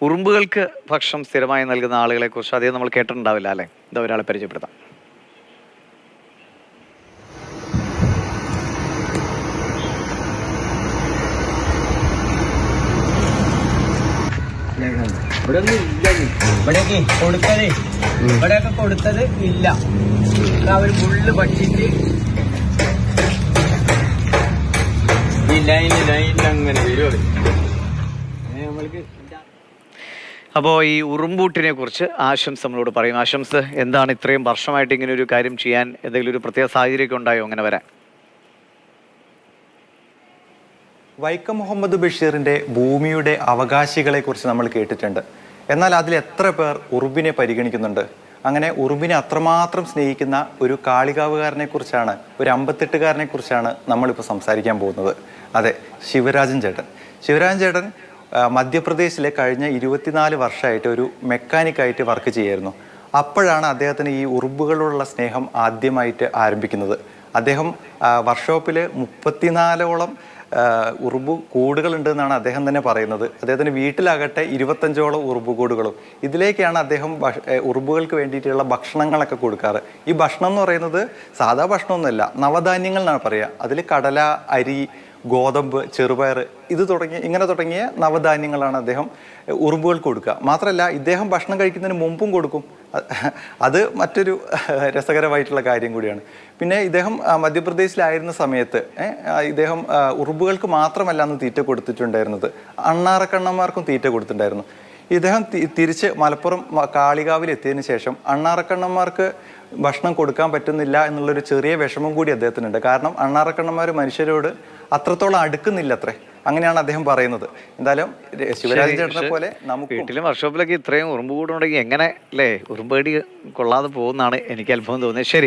ഉറുമ്പുകൾക്ക് ഭക്ഷണം സ്ഥിരമായി നൽകുന്ന ആളുകളെ കുറിച്ച് അധികം നമ്മൾ കേട്ടിട്ടുണ്ടാവില്ല അല്ലേ? ഇതാ ഒരാളെ പരിചയപ്പെടുത്താം. ഇവിടെ ഒന്നും ഇല്ല. ഇവിടെയൊക്കെ കൊടുത്തത് ഇവിടെയൊക്കെ കൊടുത്തത് ഇല്ല. അവർ ഫുള്ള് പഠിച്ചിട്ട് ഈ ലൈൻ ലൈനിൽ അങ്ങനെ വരും നമ്മൾക്ക് അപ്പോൾ ഈ ഉറുമ്പൂട്ടിനെ കുറിച്ച് ആശംസ നമ്മളോട് പറയും ആശംസ് എന്താണ് ഇത്രയും വർഷമായിട്ട് ഇങ്ങനെ ഒരു കാര്യം ചെയ്യാൻ എന്തെങ്കിലും ഒരു പ്രത്യേക സാഹചര്യമൊക്കെ ഉണ്ടായോ അങ്ങനെ വരാൻ? വൈക്കം മുഹമ്മദ് ബഷീറിന്റെ ഭൂമിയുടെ അവകാശികളെ കുറിച്ച് നമ്മൾ കേട്ടിട്ടുണ്ട്. എന്നാൽ അതിൽ എത്ര പേർ ഉറുബിനെ പരിഗണിക്കുന്നുണ്ട്? അങ്ങനെ ഉറുബിനെ അത്രമാത്രം സ്നേഹിക്കുന്ന ഒരു കാളികാവുകാരനെ കുറിച്ചാണ് ഒരു അമ്പത്തെട്ടുകാരനെ കുറിച്ചാണ് നമ്മളിപ്പോൾ സംസാരിക്കാൻ പോകുന്നത്. അതെ ശിവരാജൻ ചേട്ടൻ. ശിവരാജൻ ചേട്ടൻ മധ്യപ്രദേശിലെ കഴിഞ്ഞ ഇരുപത്തിനാല് വർഷമായിട്ട് ഒരു മെക്കാനിക്കായിട്ട് വർക്ക് ചെയ്യായിരുന്നു. അപ്പോഴാണ് അദ്ദേഹത്തിന് ഈ ഉറുമ്പുകളോടുള്ള സ്നേഹം ആദ്യമായിട്ട് ആരംഭിക്കുന്നത്. അദ്ദേഹം വർക്ക്ഷോപ്പിൽ മുപ്പത്തിനാലോളം ഉറുമ്പ് കൂടുകളുണ്ടെന്നാണ് അദ്ദേഹം തന്നെ പറയുന്നത്. അദ്ദേഹത്തിന്റെ വീട്ടിലാകട്ടെ ഇരുപത്തഞ്ചോളം ഉറുമ്പ് കൂടുകളും. ഇതിലേക്കാണ് അദ്ദേഹം ഉറുമ്പുകൾക്ക് വേണ്ടിയിട്ടുള്ള ഭക്ഷണങ്ങളൊക്കെ കൊടുക്കാറ്. ഈ ഭക്ഷണം എന്ന് പറയുന്നത് സാധാ ഭക്ഷണമൊന്നുമല്ല നവധാന്യങ്ങൾ എന്നാണ് പറയുക. അതിൽ കടല അരി ഗോതമ്പ് ചെറുപയർ ഇത് തുടങ്ങിയ ഇങ്ങനെ തുടങ്ങിയ നവധാന്യങ്ങളാണ് അദ്ദേഹം ഉറുമ്പുകൾക്ക് കൊടുക്കുക. മാത്രമല്ല ഇദ്ദേഹം ഭക്ഷണം കഴിക്കുന്നതിന് മുമ്പും കൊടുക്കും. അത് മറ്റൊരു രസകരമായിട്ടുള്ള കാര്യം കൂടിയാണ്. പിന്നെ ഇദ്ദേഹം മധ്യപ്രദേശിലായിരുന്ന സമയത്ത് ഇദ്ദേഹം ഉറുമ്പുകൾക്ക് മാത്രമല്ല അന്ന് തീറ്റ കൊടുത്തിട്ടുണ്ടായിരുന്നത്. അണ്ണാറക്കണ്ണന്മാർക്കും തീറ്റ കൊടുത്തിട്ടുണ്ടായിരുന്നു. ഇദ്ദേഹം തിരിച്ച് മലപ്പുറം കാളികാവിൽ എത്തിയതിനു ശേഷം അണ്ണാറക്കണ്ണന്മാർക്ക് ഭക്ഷണം കൊടുക്കാൻ പറ്റുന്നില്ല എന്നുള്ളൊരു ചെറിയ വിഷമം കൂടി അദ്ദേഹത്തിനുണ്ട്. കാരണം അണ്ണാറക്കണ്ണന്മാർ മനുഷ്യരോട് അത്രത്തോളം അടുക്കുന്നില്ല അത്രേ അങ്ങനെയാണ് അദ്ദേഹം പറയുന്നത്. എന്തായാലും ശിവരാജ് ചേട്ടനെ പോലെ നമുക്ക് വീട്ടിലും വർക്ക്ഷോപ്പിലൊക്കെ ഇത്രയും ഉറുമ്പ് കൂടുണ്ടെങ്കിൽ എങ്ങനെ അല്ലേ ഉറുമ്പേടി കൊള്ളാതെ പോകുന്നതാണ് എനിക്ക് അത്ഭുതം തോന്നിയത്. ശരി